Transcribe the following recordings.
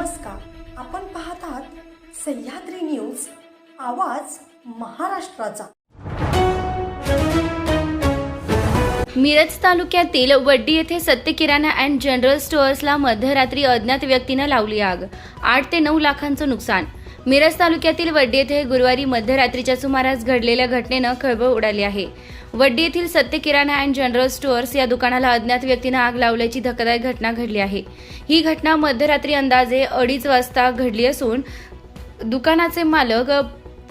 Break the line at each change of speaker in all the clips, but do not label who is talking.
नमस्कार. आपण पाहतात सह्याद्री न्यूज आवाज महाराष्ट्राचा.
मिरज तालुक्यातील वड्डी येथे सत्य किराणा अँड जनरल स्टोअर्सला मध्यरात्री अज्ञात व्यक्तीनं लावली आग. आठ ते नऊ लाखांचं नुकसान. मिरज तालुक्यातील वड्डी येथे गुरुवारी मध्यरात्रीच्या सुमारास घडलेल्या घटनेनं खळबळ उडाली आहे. वड्डी येथील सत्य किराणा अँड जनरल स्टोअर्स या दुकानाला अज्ञात व्यक्तीनं आग लावल्याची धक्कादायक घटना घडली आहे. ही घटना मध्यरात्री अंदाजे अडीच वाजता घडली असून दुकानाचे मालक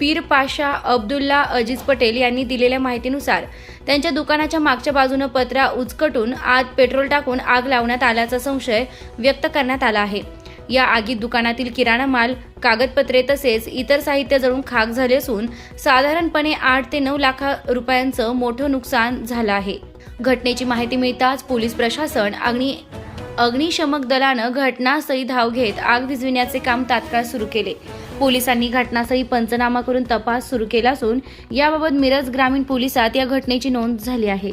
पीर पाशा अब्दुल्ला अजीज पटेल यांनी दिलेल्या माहितीनुसार त्यांच्या दुकानाच्या मागच्या बाजूनं पत्रा उचकटून आत पेट्रोल टाकून आग लावण्यात आल्याचा संशय व्यक्त करण्यात आला आहे. या आगीत दुकानातील किराणा माल कागदपत्रे तसेच इतर साहित्य जळून खाक झाले असून साधारणपणे आठ ते नऊ लाख रुपयांचं मोठं नुकसान झालं आहे. घटनेची माहिती मिळताच पोलीस प्रशासन अग्नि अग्निशमक दलानं घटनास्थळी धाव घेत आग विझविण्याचे काम तात्काळ सुरू केले. पोलिसांनी घटनास्थळी पंचनामा करून तपास सुरू केला असून याबाबत मिरज ग्रामीण पोलिसात या घटनेची नोंद झाली आहे.